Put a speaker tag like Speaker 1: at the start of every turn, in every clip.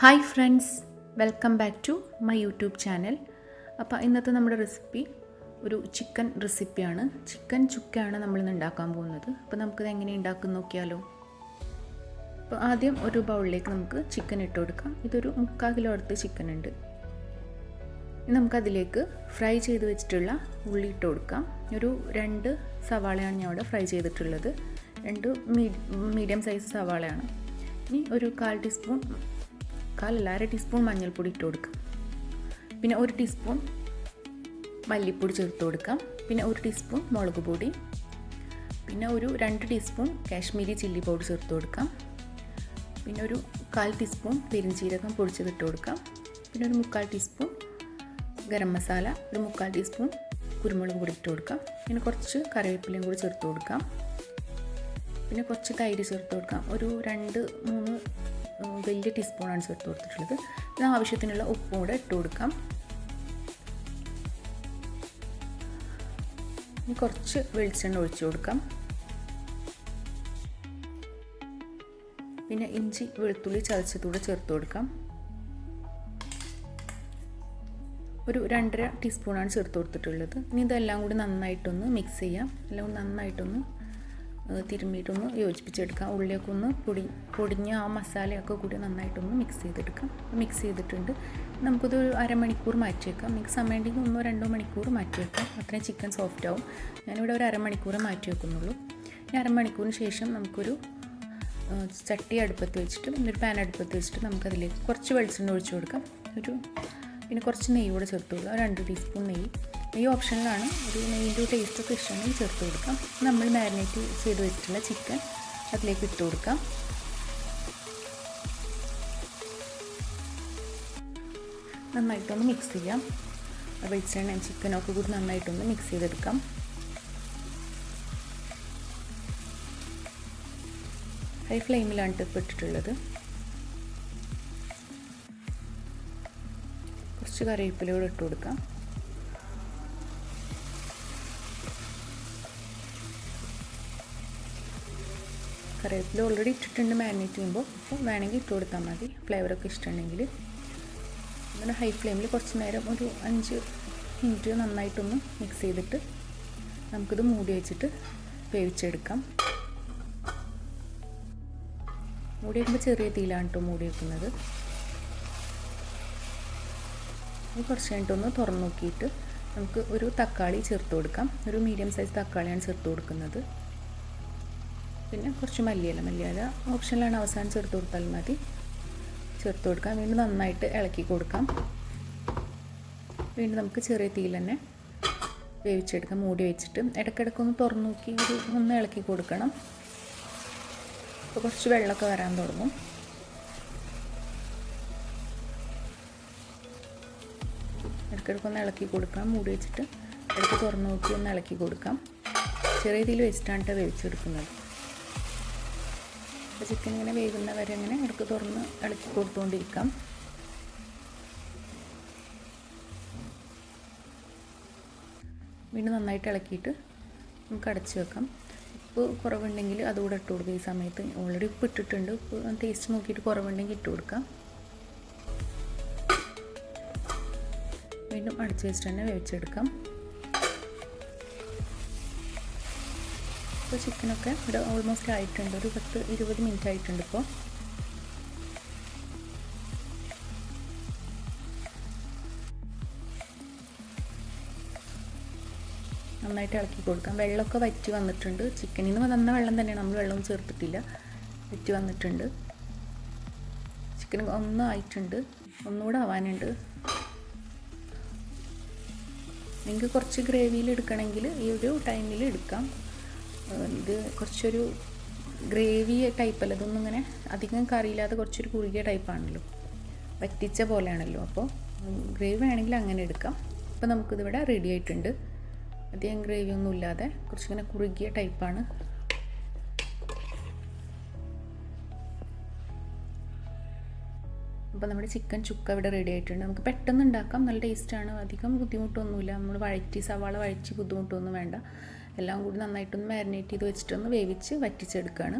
Speaker 1: Hi friends welcome back to my YouTube channel. അപ്പോൾ ഇന്നത്തെ നമ്മുടെ റെസിപ്പി ഒരു ചിക്കൻ റെസിപ്പിയാണ്. ചിക്കൻ ചുക്കയാണ് നമ്മളിന്ന് ഉണ്ടാക്കാൻ പോകുന്നത്. അപ്പോൾ നമുക്കിത് എങ്ങനെ ഉണ്ടാക്കും നോക്കിയാലോ? അപ്പോൾ ആദ്യം ഒരു ബൗളിലേക്ക് നമുക്ക് ചിക്കൻ ഇട്ട് കൊടുക്കാം. ഇതൊരു മുക്കാൽ കിലോ അടുത്ത് ചിക്കൻ ഉണ്ട്. നമുക്കതിലേക്ക് ഫ്രൈ ചെയ്ത് വെച്ചിട്ടുള്ള ഉള്ളി ഇട്ട് കൊടുക്കാം. ഒരു രണ്ട് സവാളയാണ് ഞാൻ ഇവിടെ ഫ്രൈ ചെയ്തിട്ടുള്ളത്. രണ്ട് മീഡിയം സൈസ് സവാളയാണ്. ഇനി ഒരു കാൽ ടീസ്പൂൺ കാലല്ല അര ടീസ്പൂൺ മഞ്ഞൾപ്പൊടി ഇട്ട് കൊടുക്കാം. പിന്നെ ഒരു ടീസ്പൂൺ മല്ലിപ്പൊടി ചേർത്ത് കൊടുക്കാം. പിന്നെ ഒരു ടീസ്പൂൺ മുളക് പൊടി. പിന്നെ ഒരു രണ്ട് ടീസ്പൂൺ കാശ്മീരി ചില്ലി പൗഡർ ചേർത്ത് കൊടുക്കാം. പിന്നെ ഒരു കാൽ ടീസ്പൂൺ പെരിഞ്ചീരകം പൊടിച്ചത് ഇട്ട് കൊടുക്കാം. പിന്നെ ഒരു മുക്കാൽ ടീസ്പൂൺ ഗരം മസാല ഒരു മുക്കാൽ ടീസ്പൂൺ കുരുമുളക് പൊടി ഇട്ട് കൊടുക്കാം. പിന്നെ കുറച്ച് കറിവേപ്പിലയും കൂടി ചേർത്ത് കൊടുക്കാം. പിന്നെ കുറച്ച് തൈര് ചേർത്ത് കൊടുക്കാം. ഒരു രണ്ട് മൂന്ന് വലിയ ടീസ്പൂണാണ് ചേർത്ത് കൊടുത്തിട്ടുള്ളത്. ഇത് ആവശ്യത്തിനുള്ള ഉപ്പും കൂടെ ഇട്ട് കൊടുക്കാം. ഇനി കുറച്ച് വെളിച്ചെണ്ണ ഒഴിച്ചു കൊടുക്കാം. പിന്നെ ഇഞ്ചി വെളുത്തുള്ളി ചതച്ചതൂടെ ചേർത്ത് കൊടുക്കാം. ഒരു രണ്ടര ടീസ്പൂണാണ് ചേർത്ത് കൊടുത്തിട്ടുള്ളത്. ഇനി ഇതെല്ലാം കൂടി നന്നായിട്ടൊന്ന് മിക്സ് ചെയ്യാം. എല്ലാം കൂടി നന്നായിട്ടൊന്ന് തിരുമ്മിയിട്ടൊന്ന് യോജിപ്പിച്ചെടുക്കാം. ഉള്ളിയൊക്കെ ഒന്ന് പൊടി പൊടിഞ്ഞ ആ മസാലയൊക്കെ കൂടി നന്നായിട്ടൊന്ന് മിക്സ് ചെയ്തെടുക്കാം. മിക്സ് ചെയ്തിട്ടുണ്ട്. നമുക്കിത് ഒരു അരമണിക്കൂർ മാറ്റി വെക്കാം നിങ്ങൾക്ക് സമയമുണ്ടെങ്കിൽ ഒന്നോ രണ്ടോ മണിക്കൂർ മാറ്റി വെക്കാം അത്രയും ചിക്കൻ സോഫ്റ്റ് ആവും. ഞാനിവിടെ ഒരു അരമണിക്കൂർ മാറ്റി വെക്കുന്നുള്ളൂ ഈ അരമണിക്കൂറിന് ശേഷം നമുക്കൊരു ചട്ടി അടുപ്പത്ത് വെച്ചിട്ട് ഒരു പാൻ അടുപ്പത്ത് വെച്ചിട്ട് നമുക്കതിലേക്ക് കുറച്ച് വെളിച്ചെണ്ണ ഒഴിച്ചു കൊടുക്കാം. ഒരു പിന്നെ കുറച്ച് നെയ്യ് കൂടെ ചേർത്ത് കൊടുക്കുക രണ്ട് ടീസ്പൂൺ നെയ്യ്. നെയ്യ് ഓപ്ഷനിലാണ് ഒരു നെയ്യിന്റെ ടേസ്റ്റ് ഒക്കെ ഇഷ്ടമാണെങ്കിൽ ചേർത്ത് കൊടുക്കാം. നമ്മൾ മാരിനേറ്റ് ചെയ്ത് വെച്ചിട്ടുള്ള ചിക്കൻ അതിലേക്ക് ഇട്ട് കൊടുക്കാം. നന്നായിട്ടൊന്ന് മിക്സ് ചെയ്യാം. വെളിച്ചെണ്ണയും ചിക്കനൊക്കെ കൂടി നന്നായിട്ടൊന്ന് മിക്സ് ചെയ്തെടുക്കാം. ഹൈ ഫ്ലെയിമിലാണ് ഇട്ടിട്ടുള്ളത്. കുറച്ച് കറിവേപ്പിലൂടെ ഇട്ട് കൊടുക്കാം. കറിവേപ്പില ഓൾറെഡി ഇട്ടിട്ടുണ്ട് മാരിനേറ്റ് ചെയ്യുമ്പോൾ. അപ്പോൾ വേണമെങ്കിൽ ഇട്ട് കൊടുത്താൽ മതി. ഫ്ലേവറൊക്കെ ഇഷ്ടമുണ്ടെങ്കിൽ. അങ്ങനെ ഹൈ ഫ്ലെയിമിൽ കുറച്ച് നേരം ഒരു അഞ്ച് മിനിറ്റ് നന്നായിട്ടൊന്ന് മിക്സ് ചെയ്തിട്ട് നമുക്കിത് മൂടി വെച്ചിട്ട് വേവിച്ചെടുക്കാം. മൂടി വെക്കുമ്പോൾ ചെറിയ തീയിലാണ് കേട്ടോ മൂടി വെക്കുന്നത്. കുറച്ച് കഴിഞ്ഞിട്ടൊന്ന് തുറന്നു നോക്കിയിട്ട് നമുക്ക് ഒരു തക്കാളി ചേർത്ത് കൊടുക്കാം. ഒരു മീഡിയം സൈസ് തക്കാളിയാണ് ചേർത്ത് കൊടുക്കുന്നത്. പിന്നെ കുറച്ച് മല്ലിയില. മല്ലിയില ഓപ്ഷനിലാണ് അവസാനം ചേർത്ത് കൊടുത്താൽ മതി. ചേർത്ത് കൊടുക്കാം. വീണ്ടും നന്നായിട്ട് ഇളക്കി കൊടുക്കാം. വീണ്ടും നമുക്ക് ചെറിയ തീയിൽ തന്നെ വേവിച്ചെടുക്കാം. മൂടി വെച്ചിട്ട് ഇടയ്ക്കിടയ്ക്ക് ഒന്ന് തുറന്നു നോക്കി ഒരു ഒന്ന് ഇളക്കി കൊടുക്കണം. അപ്പോൾ കുറച്ച് വെള്ളമൊക്കെ വരാൻ തുടങ്ങും. ഇടയ്ക്കിടയ്ക്ക് ഒന്ന് ഇളക്കി കൊടുക്കാം. മൂടി വെച്ചിട്ട് ഇടയ്ക്ക് തുറന്നു നോക്കി ഒന്ന് ഇളക്കി കൊടുക്കാം. ചെറിയ തീയിൽ വെച്ചിട്ടാണ് വേവിച്ചെടുക്കുന്നത്. അപ്പോൾ ചിക്കൻ ഇങ്ങനെ വേകുന്ന വരെ അങ്ങനെ ഇടയ്ക്ക് തുറന്ന് ഇളക്കി കൊടുത്തുകൊണ്ടിരിക്കാം വീണ്ടും നന്നായിട്ട് ഇളക്കിയിട്ട് നമുക്ക് അടച്ച് വെക്കാം. ഉപ്പ് കുറവുണ്ടെങ്കിൽ അതുകൂടെ ഇട്ട് കൊടുക്കുക ഈ സമയത്ത്. ഓൾറെഡി ഉപ്പ് ഇട്ടിട്ടുണ്ട്. ഉപ്പ് ടേസ്റ്റ് നോക്കിയിട്ട് കുറവുണ്ടെങ്കിൽ ഇട്ട് കൊടുക്കാം. വീണ്ടും അടച്ച് വെച്ചിട്ട് തന്നെ വേവിച്ചെടുക്കാം. ഇപ്പോൾ ചിക്കനൊക്കെ ഇവിടെ ഓൾമോസ്റ്റ് ആയിട്ടുണ്ട്. ഒരു പത്ത് ഇരുപത് മിനിറ്റ് ആയിട്ടുണ്ട് ഇപ്പോൾ. നന്നായിട്ട് ഇളക്കി കൊടുക്കാം. വെള്ളമൊക്കെ വറ്റി വന്നിട്ടുണ്ട്. ചിക്കനിൽ നിന്ന് വന്ന വെള്ളം തന്നെയാണ്. നമ്മൾ വെള്ളം ചേർത്തിട്ടില്ല. വറ്റി വന്നിട്ടുണ്ട്. ചിക്കൻ ഒന്നും ആയിട്ടുണ്ട്. ഒന്നുകൂടെ ആവാനുണ്ട്. നിങ്ങൾക്ക് കുറച്ച് ഗ്രേവിയിൽ എടുക്കണമെങ്കിൽ ഈ ഒരു ടൈമിൽ എടുക്കാം. ഇത് കുറച്ചൊരു ഗ്രേവി ടൈപ്പല്ല ഇതൊന്നും ഇങ്ങനെ അധികം കറിയില്ലാതെ കുറച്ചൊരു കുറുകിയ ടൈപ്പാണല്ലോ. വറ്റിച്ച പോലെയാണല്ലോ. അപ്പോൾ ഗ്രേവി വേണമെങ്കിൽ അങ്ങനെ എടുക്കാം. അപ്പോൾ നമുക്കിതിവിടെ റെഡി ആയിട്ടുണ്ട്. അധികം ഗ്രേവി ഒന്നും ഇല്ലാതെ കുറച്ചിങ്ങനെ കുറുകിയ ടൈപ്പാണ്. അപ്പോൾ നമ്മുടെ ചിക്കൻ ചുക്ക ഇവിടെ റെഡി ആയിട്ടുണ്ട്. നമുക്ക് പെട്ടെന്ന് ഉണ്ടാക്കാം. നല്ല ടേസ്റ്റാണ് അധികം ബുദ്ധിമുട്ടൊന്നുമില്ല. നമ്മൾ വഴറ്റി സവാള വഴറ്റി ബുദ്ധിമുട്ടൊന്നും വേണ്ട. എല്ലാം കൂടി നന്നായിട്ടൊന്ന് മാരിനേറ്റ് ചെയ്ത് വെച്ചിട്ടൊന്ന് വേവിച്ച് വറ്റിച്ചെടുക്കുകയാണ്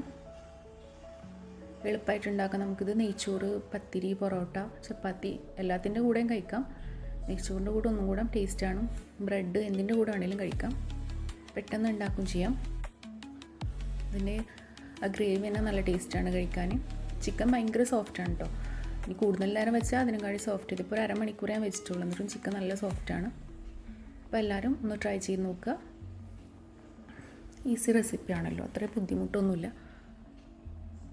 Speaker 1: എളുപ്പമായിട്ട് ഉണ്ടാക്കാം. നമുക്കിത് നെയ്ച്ചോറ് പത്തിരി പൊറോട്ട ചപ്പാത്തി എല്ലാത്തിന്റെ കൂടെയും കഴിക്കാം. നെയ്ച്ചോറിന്റെ കൂടെ ഒന്നും കൂടെ ടേസ്റ്റാണ് ബ്രെഡ് എന്തിന്റെ കൂടെ ആണെങ്കിലും കഴിക്കാം. പെട്ടെന്ന് ഉണ്ടാക്കും ചെയ്യാം. അതിന്റെ ആ ഗ്രേവി തന്നെ നല്ല ടേസ്റ്റാണ് കഴിക്കാൻ. ചിക്കൻ ഭയങ്കര സോഫ്റ്റാണ് കേട്ടോ ഇനി കൂടുതൽ നേരം വെച്ചാൽ അതിനെക്കാട്ടി സോഫ്റ്റ് ഇതിപ്പോൾ ഒരു അരമണിക്കൂർ ഞാൻ വെച്ചിട്ടുള്ളൂ. എന്നിട്ടും ചിക്കൻ നല്ല സോഫ്റ്റാണ് അപ്പോൾ എല്ലാവരും ഒന്ന് ട്രൈ ചെയ്ത് നോക്കുക. ഈസി റെസിപ്പി ആണല്ലോ അത്ര ബുദ്ധിമുട്ടൊന്നുമില്ല.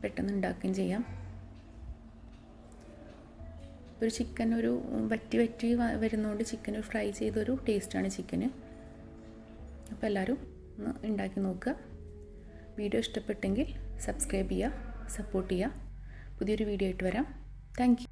Speaker 1: പെട്ടെന്ന് ഉണ്ടാക്കുകയും ചെയ്യാം. ഒരു ചിക്കൻ ഒരു വറ്റി വറ്റി വരുന്നതുകൊണ്ട് ചിക്കൻ ഫ്രൈ ചെയ്തൊരു ടേസ്റ്റാണ് ചിക്കന് അപ്പോൾ എല്ലാവരും ഒന്ന് ഉണ്ടാക്കി നോക്കുക. വീഡിയോ ഇഷ്ടപ്പെട്ടെങ്കിൽ സബ്സ്ക്രൈബ് ചെയ്യുക സപ്പോർട്ട് ചെയ്യുക. പുതിയൊരു വീഡിയോ ആയിട്ട് വരാം. താങ്ക്